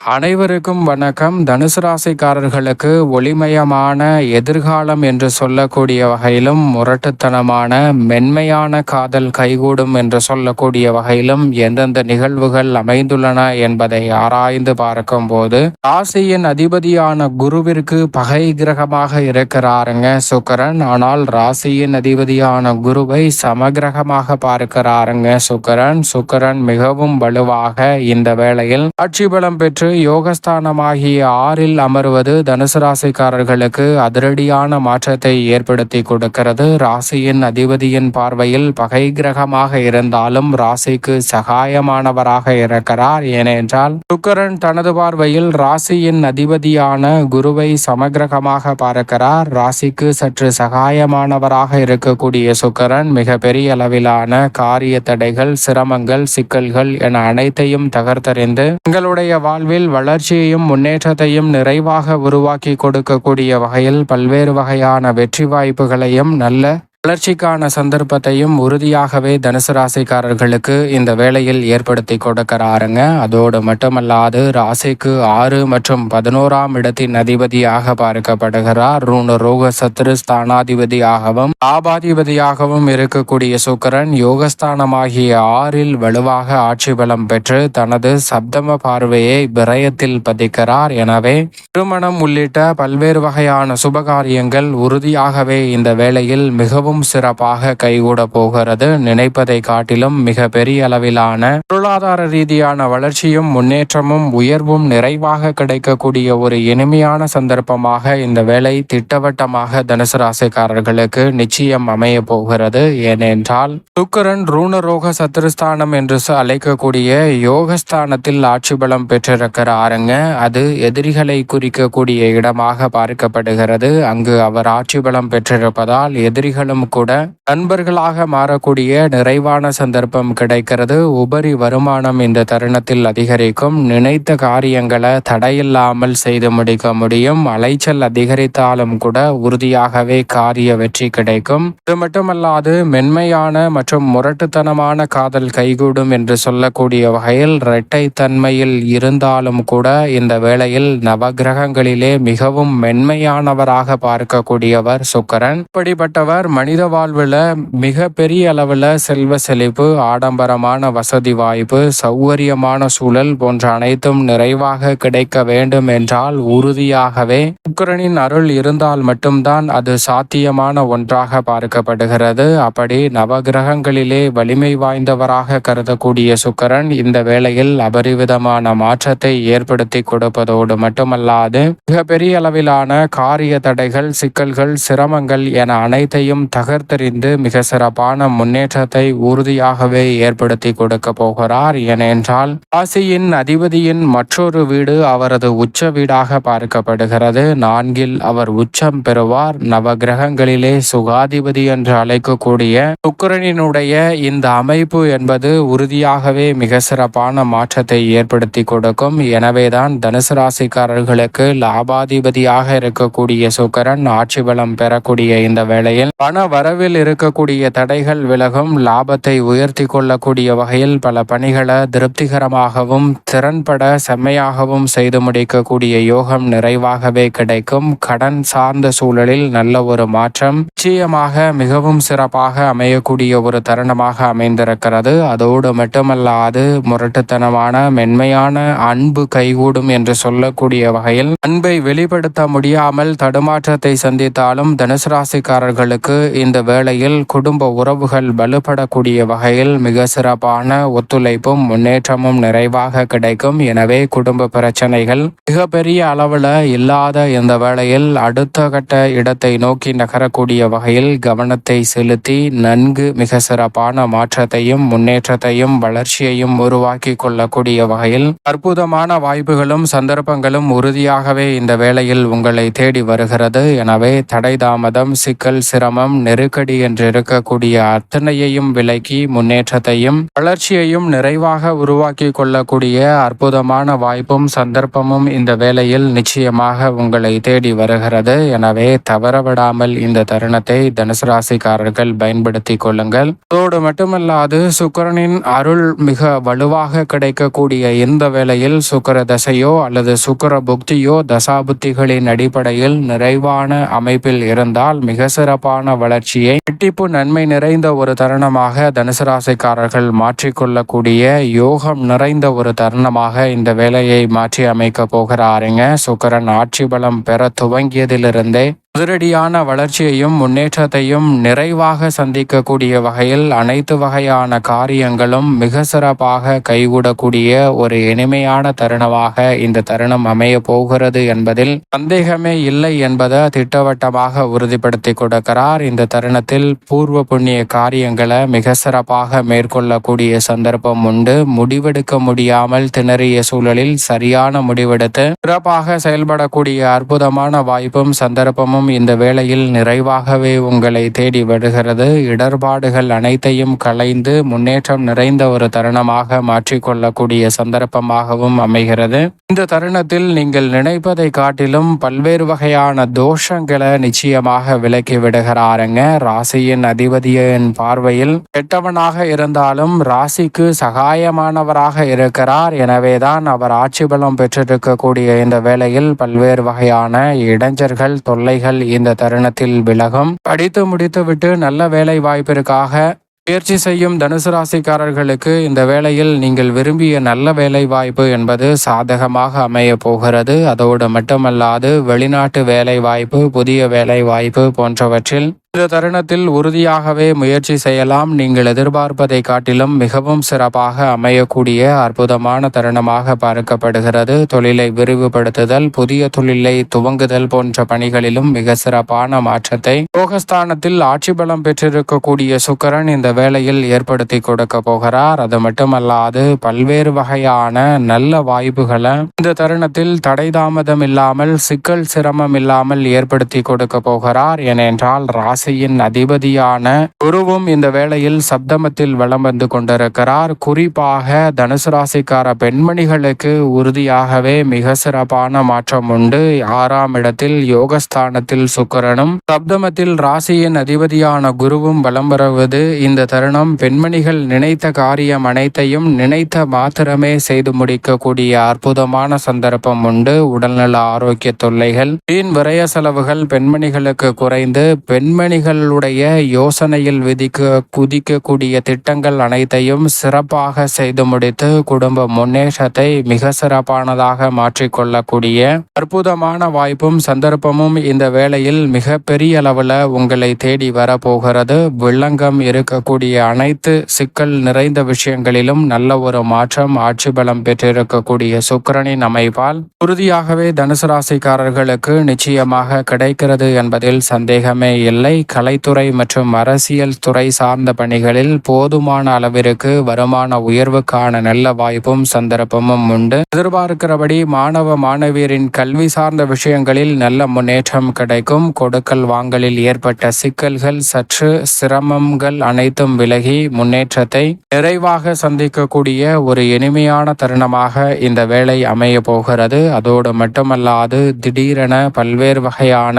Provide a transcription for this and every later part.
அனைவருக்கும் வணக்கம். தனுசு ராசிக்காரர்களுக்கு ஒளிமயமான எதிர்காலம் என்று சொல்லக்கூடிய வகையிலும் முரட்டுத்தனமான மென்மையான காதல் கைகூடும் என்று சொல்லக்கூடிய வகையிலும் எந்தெந்த நிகழ்வுகள் அமைந்துள்ளன என்பதை ஆராய்ந்து பார்க்கும் போது ராசியின் அதிபதியான குருவிற்கு பகை கிரகமாக இருக்கிறாருங்க சுக்கரன். ஆனால் ராசியின் அதிபதியான குருவை சமகிரகமாக பார்க்கிறாருங்க சுக்கரன். சுக்கரன் மிகவும் வலுவாக இந்த வேளையில் ஆட்சி பலம் பெற்று யோகஸ்தானமாகிய ஆறில் அமர்வது தனுசு ராசிக்காரர்களுக்கு அதிரடியான மாற்றத்தை ஏற்படுத்தி கொடுக்கிறது. ராசியின் அதிபதியின் பார்வையில் பகை கிரகமாக இருந்தாலும் ராசிக்கு சகாயமானவராக இருக்கிறார். ஏனென்றால் சுக்கரன் தனது பார்வையில் ராசியின் அதிபதியான குருவை சமகிரகமாக பார்க்கிறார். ராசிக்கு சற்று சகாயமானவராக இருக்கக்கூடிய சுக்கரன் மிக பெரிய அளவிலான காரிய தடைகள் சிரமங்கள் சிக்கல்கள் என அனைத்தையும் தகர்த்தறிந்து எங்களுடைய வாழ்வில் வாழ்வில் வளர்ச்சியையும் முன்னேற்றத்தையும் நிறைவாக உருவாக்கி கொடுக்கக்கூடிய வகையில் பல்வேறு வகையான வெற்றி வாய்ப்புகளையும் நல்ல வளர்ச்சிக்கான சந்தர்ப்பத்தையும் உறுதியாகவே தனுசு ராசிக்காரர்களுக்கு இந்த வேளையில் ஏற்படுத்தி கொடுக்கிறாருங்க. அதோடு மட்டுமல்லாது ராசிக்கு ஆறு மற்றும் பதினோராம் இடத்தின் அதிபதியாக பார்க்கப்படுகிறார். ரூண ரோக சத்ரு ஸ்தானாதிபதியாகவும் ஆபாதிபதியாகவும் இருக்கக்கூடிய சுக்கரன் யோகஸ்தானமாகிய ஆறில் வலுவாக ஆட்சி பலம் பெற்று தனது சப்தம பார்வையை விரயத்தில் பதிக்கிறார். எனவே திருமணம் உள்ளிட்ட பல்வேறு வகையான சுபகாரியங்கள் உறுதியாகவே இந்த வேளையில் மிகவும் மிகவும் சிறப்பாக கைகூட போகிறது. நினைப்பதை காட்டிலும் மிக பெரிய அளவிலான பொருளாதார ரீதியான வளர்ச்சியும் முன்னேற்றமும் உயர்வும் நிறைவாக கிடைக்கக்கூடிய ஒரு இனிமையான சந்தர்ப்பமாக இந்த வேலை திட்டவட்டமாக தனுசு ராசிக்காரர்களுக்கு நிச்சயம் அமைய போகிறது. ஏனென்றால் சுக்கரன் ரூணரோக சத்துருஸ்தானம் என்று அழைக்கக்கூடிய யோகஸ்தானத்தில் ஆட்சி பலம் பெற்றிருக்கிறாருங்க அது எதிரிகளை குறிக்கக்கூடிய இடமாக பார்க்கப்படுகிறது. அங்கு அவர் ஆட்சி பலம் பெற்றிருப்பதால் எதிரிகளும் மூலம் கூட. நண்பர்களாக மாறக்கூடிய நிறைவான சந்தர்ப்பம் கிடைக்கிறது. உபரி வருமானம் இந்த தருணத்தில் அதிகரிக்கும். நினைத்த காரியங்களை தடையில்லாமல் செய்து முடிக்க முடியும். அலைச்சல் அதிகரித்தாலும் கூட உறுதியாகவே காரிய வெற்றி கிடைக்கும். இது மட்டுமல்லாது மென்மையான மற்றும் முரட்டுத்தனமான காதல் கைகூடும் என்று சொல்லக்கூடிய வகையில் இரட்டை தன்மையில் இருந்தாலும் கூட இந்த வேளையில் நவகிரகங்களிலே மிகவும் மென்மையானவராக பார்க்கக்கூடியவர் சுக்கரன். இப்படிப்பட்டவர் மனித மனித வாழ்வில் மிக பெரிய அளவில் செல்வ செழிப்பு ஆடம்பரமான வசதி வாய்ப்பு சௌகரியமான சூழல் போன்ற அனைத்தும் நிறைவாக கிடைக்க வேண்டும் என்றால் உறுதியாகவே சுக்கரனின் அருள் இருந்தால் மட்டும்தான் அது சாத்தியமான ஒன்றாக பார்க்கப்படுகிறது. அப்படி நவகிரகங்களிலே வலிமை வாய்ந்தவராக கருதக்கூடிய சுக்கரன் இந்த வேளையில் அபரிவிதமான மாற்றத்தை ஏற்படுத்தி கொடுப்பதோடு மட்டுமல்லாது மிகப்பெரிய அளவிலான காரிய தடைகள் சிக்கல்கள் சிரமங்கள் என அனைத்தையும் தகர்த்தெறிந்து மிக சிறப்பான முன்னேற்றத்தை உறுதியாகவே ஏற்படுத்தி கொடுக்க போகிறார். ஏனென்றால் ராசியின் அதிபதியின் மற்றொரு வீடு அவரது உச்ச வீடாக பார்க்கப்படுகிறது. நான்கில் அவர் உச்சம் பெறுவார். நவ கிரகங்களிலே சுகாதிபதி என்று அழைக்கக்கூடிய சுக்கரனினுடைய இந்த அமைப்பு என்பது உறுதியாகவே மிக சிறப்பான மாற்றத்தை ஏற்படுத்தி கொடுக்கும். எனவேதான் தனுசு ராசிக்காரர்களுக்கு லாபாதிபதியாக இருக்கக்கூடிய சுக்கரன் ஆட்சி பலம் பெறக்கூடிய இந்த வேளையில் பண வரவில் இருக்கக்கூடிய தடைகள் விலகும் லாபத்தை உயர்த்தி கொள்ளக்கூடிய வகையில் பல பணிகளை திருப்திகரமாகவும் திறன்பட செம்மையாகவும் செய்து முடிக்கக்கூடிய யோகம் நிறைவாகவே கிடைக்கும். கடன் சார்ந்த சூழலில் நல்ல ஒரு மாற்றம் நிச்சயமாக மிகவும் சிறப்பாக அமையக்கூடிய ஒரு தருணமாக அமைந்திருக்கிறது. அதோடு மட்டுமல்லாது முரட்டுத்தனமான மென்மையான அன்பு கைகூடும் என்று சொல்லக்கூடிய வகையில் அன்பை வெளிப்படுத்த முடியாமல் தடுமாற்றத்தை சந்தித்தாலும் தனுசு ராசிக்காரர்களுக்கு இந்த வேளையில் குடும்ப உறவுகள் வலுப்படக்கூடிய வகையில் மிக சிறப்பான ஒத்துழைப்பும் முன்னேற்றமும் நிறைவாக கிடைக்கும். எனவே குடும்ப பிரச்சனைகள் மிகப்பெரிய அளவில் இல்லாத இந்த வேளையில் அடுத்த கட்ட இடத்தை நோக்கி நகரக்கூடிய வகையில் கவனத்தை செலுத்தி நன்கு மிக சிறப்பான மாற்றத்தையும் முன்னேற்றத்தையும் வளர்ச்சியையும் உருவாக்கி கொள்ளக்கூடிய வகையில் அற்புதமான வாய்ப்புகளும் சந்தர்ப்பங்களும் உறுதியாகவே இந்த வேளையில் உங்களை தேடி வருகிறது. எனவே தடை தாமதம் சிக்கல் சிரமம் நெருக்கடி என்று இருக்கக்கூடிய அத்தனையையும் விலக்கி முன்னேற்றத்தையும் வளர்ச்சியையும் நிறைவாக உருவாக்கி கொள்ளக்கூடிய அற்புதமான வாய்ப்பும் சந்தர்ப்பமும் இந்த வேளையில் நிச்சயமாக உங்களை தேடி வருகிறது. எனவே தவறவிடாமல் இந்த தருணத்தை தனுசு ராசிக்காரர்கள் பயன்படுத்தி கொள்ளுங்கள். அதோடு மட்டுமல்லாது சுக்கரனின் அருள் மிக வலுவாக கிடைக்கக்கூடிய இந்த வேளையில் சுக்கர தசையோ அல்லது சுக்கர புக்தியோ தசாபுத்திகளின் அடிப்படையில் நிறைவான அமைப்பில் இருந்தால் மிக சிறப்பான வளர்ச்சியை வெட்டிப்பு நன்மை நிறைந்த ஒரு தருணமாக தனுசு ராசிக்காரர்கள் மாற்றிக்கொள்ளக்கூடிய யோகம் நிறைந்த ஒரு தருணமாக இந்த வேலையை மாற்றி அமைக்க போகிறாருங்க. சுக்கரன் ஆட்சி பலம் பெற துவங்கியதிலிருந்தே உதிரடியான வளர்ச்சியையும் முன்னேற்றத்தையும் நிறைவாக சந்திக்கக்கூடிய வகையில் அனைத்து வகையான காரியங்களும் மிக சிறப்பாக கைகூடக்கூடிய ஒரு இனிமையான தருணமாக இந்த தருணம் அமைய போகிறது என்பதில் சந்தேகமே இல்லை என்பதை திட்டவட்டமாக உறுதிப்படுத்தி கொடுக்கிறார். இந்த தருணத்தில் பூர்வ புண்ணிய காரியங்களை மிக சிறப்பாக மேற்கொள்ளக்கூடிய சந்தர்ப்பம் உண்டு. முடிவெடுக்க முடியாமல் திணறிய சூழலில் சரியான முடிவெடுத்து சிறப்பாக செயல்படக்கூடிய அற்புதமான வாய்ப்பும் சந்தர்ப்பமும் இந்த வேளையில் நிறைவாகவே உங்களை தேடி வருகிறது. இடர்பாடுகள் அனைத்தையும் களைந்து முன்னேற்றம் நிறைந்த ஒரு தருணமாக மாற்றிக்கொள்ளக்கூடிய சந்தர்ப்பமாகவும் அமைகிறது. இந்த தருணத்தில் நீங்கள் நினைப்பதை காட்டிலும் பல்வேறு வகையான தோஷங்களை நிச்சயமாக விலக்கி விடுகிறாருங்க. ராசியின் அதிபதியின் பார்வையில் கெட்டவனாக இருந்தாலும் ராசிக்கு சகாயமானவராக இருக்கிறார். எனவேதான் அவர் ஆட்சி பலம் பெற்றிருக்கக்கூடிய இந்த வேளையில் பல்வேறு வகையான இடைஞ்சர்கள் தொல்லைகள் இந்த தருணத்தில் விலகும். படித்து முடித்துவிட்டு நல்ல வேலை வாய்ப்பிற்காக முயற்சி செய்யும் தனுசு ராசிக்காரர்களுக்கு இந்த வேளையில் நீங்கள் விரும்பிய நல்ல வேலை வாய்ப்பு என்பது சாதகமாக அமைய போகிறது. அதோடு மட்டுமல்லாது வெளிநாட்டு வேலை வாய்ப்பு புதிய வேலை வாய்ப்பு போன்றவற்றில் இந்த தருணத்தில் உறுதியாகவே முயற்சி செய்யலாம். நீங்கள் எதிர்பார்ப்பதை காட்டிலும் மிகவும் சிறப்பாக அமையக்கூடிய அற்புதமான தருணமாக பார்க்கப்படுகிறது. தொழிலை விரிவுபடுத்துதல் புதிய தொழிலை துவங்குதல் போன்ற பணிகளிலும் மிக சிறப்பான மாற்றத்தை யோகஸ்தானத்தில் ஆட்சி பலம் பெற்றிருக்கக்கூடிய சுக்கரன் இந்த வேளையில் ஏற்படுத்தி கொடுக்க போகிறார். அது மட்டுமல்லாது பல்வேறு வகையான நல்ல வாய்ப்புகளை இந்த தருணத்தில் தடை தாமதம் இல்லாமல் சிக்கல் சிரமம் இல்லாமல் ஏற்படுத்தி கொடுக்க போகிறார். ஏனென்றால் ராசி ராசியின் அதிபதியான குருவும் இந்த வேளையில் சப்தமத்தில் வளம் வந்து கொண்டிருக்கிறார். குறிப்பாக தனுசு ராசிக்கார பெண்மணிகளுக்கு உறுதியாகவே மிக சிறப்பான மாற்றம் உண்டு. ஆறாம் இடத்தில் யோகஸ்தானத்தில் சுக்கரனும் சப்தமத்தில் ராசியின் அதிபதியான குருவும் வலம் வருவது இந்த தருணம். பெண்மணிகள் நினைத்த காரியம் அனைத்தையும் நினைத்த மாத்திரமே செய்து முடிக்கக்கூடிய அற்புதமான சந்தர்ப்பம் உண்டு. உடல்நல ஆரோக்கிய தொல்லைகள் வீண் விரய செலவுகள் பெண்மணிகளுக்கு குறைந்து பெண்மணி முன்னணிகளுடைய யோசனையில் விதிக்க குதிக்கக்கூடிய திட்டங்கள் அனைத்தையும் சிறப்பாக செய்து முடித்து குடும்ப முன்னேற்றத்தை மிக சிறப்பானதாக மாற்றிக்கொள்ளக்கூடிய அற்புதமான வாய்ப்பும் சந்தர்ப்பமும் இந்த வேளையில் மிக பெரிய அளவில் உங்களை தேடி வரப்போகிறது. வில்லங்கம் இருக்கக்கூடிய அனைத்து சிக்கல் நிறைந்த விஷயங்களிலும் நல்ல ஒரு மாற்றம் ஆட்சி பலம் பெற்றிருக்கக்கூடிய சுக்கரனின் அமைப்பால் உறுதியாகவே தனுசு ராசிக்காரர்களுக்கு நிச்சயமாக கிடைக்கிறது என்பதில் சந்தேகமே இல்லை. கலைத்துறை மற்றும் அரசியல் துறை சார்ந்த பணிகளில் போதுமான அளவிற்கு வருமான உயர்வுக்கான நல்ல வாய்ப்பும் சந்தர்ப்பமும் உண்டு. எதிர்பார்க்கிறபடி மாணவ மாணவியரின் கல்வி சார்ந்த விஷயங்களில் நல்ல முன்னேற்றம் கிடைக்கும். கொடுக்கல் வாங்கலில் ஏற்பட்ட சிக்கல்கள் சற்று சிரமங்கள் அனைத்தும் விலகி முன்னேற்றத்தை நிறைவாக சந்திக்கக்கூடிய ஒரு இனிமையான தருணமாக இந்த வேலை அமைய போகிறது. அதோடு மட்டுமல்லாது திடீரென பல்வேறு வகையான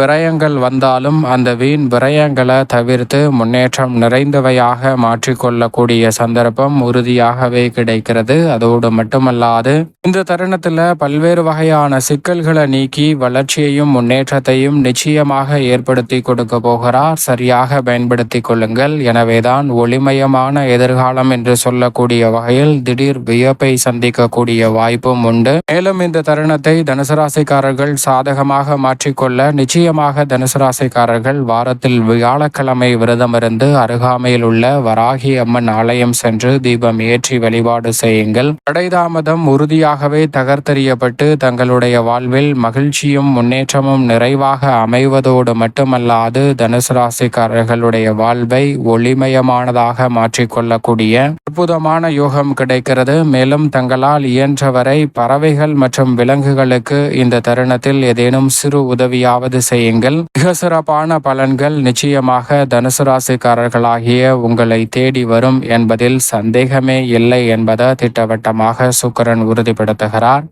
விரயங்கள் வந்தாலும் அந்த வீண் விரயங்களை தவிர்த்து முன்னேற்றம் நிறைந்தவையாக மாற்றிக்கொள்ளக்கூடிய சந்தர்ப்பம் உறுதியாகவே கிடைக்கிறது. அதோடு மட்டுமல்லாது இந்த தருணத்தில் பல்வேறு வகையான சிக்கல்களை நீக்கி வளர்ச்சியையும் முன்னேற்றத்தையும் நிச்சயமாக ஏற்படுத்தி கொடுக்க போகிறார். சரியாக பயன்படுத்தி கொள்ளுங்கள். எனவேதான் ஒளிமயமான எதிர்காலம் என்று சொல்லக்கூடிய வகையில் திடீர் வியப்பை சந்திக்கக்கூடிய வாய்ப்பும் உண்டு. மேலும் இந்த தருணத்தை தனுசு ராசிக்காரர்கள் சாதகமாக மாற்றிக்கொள்ள நிச்சயமாக தனுசு ராசிக்காரர்கள் வாரத்தில் வியாழக்கிழமை விரதமிருந்து அருகாமையில் உள்ள வராகி அம்மன் ஆலயம் சென்று தீபம் ஏற்றி வழிபாடு செய்யுங்கள். தடைதாமதம் உறுதியாகவே தகர்த்தெறியப்பட்டு தங்களுடைய வாழ்வில் மகிழ்ச்சியும் முன்னேற்றமும் நிறைவாக அமைவதோடு மட்டுமல்லாது தனுசு ராசிக்காரர்களுடைய வாழ்வை ஒளிமயமானதாக மாற்றிக்கொள்ளக்கூடிய அற்புதமான யோகம் கிடைக்கிறது. மேலும் தங்களால் இயன்றவரை பறவைகள் மற்றும் விலங்குகளுக்கு இந்த தருணத்தில் ஏதேனும் சிறு உதவியாவது செய்யுங்கள். மிக சிறப்பான பல பலன்கள் நிச்சயமாக தனுசு ராசிக்காரர்களாகிய உங்களை தேடி வரும் என்பதில் சந்தேகமே இல்லை என்பதை திட்டவட்டமாக சுக்கரன் உறுதிப்படுத்துகிறார்.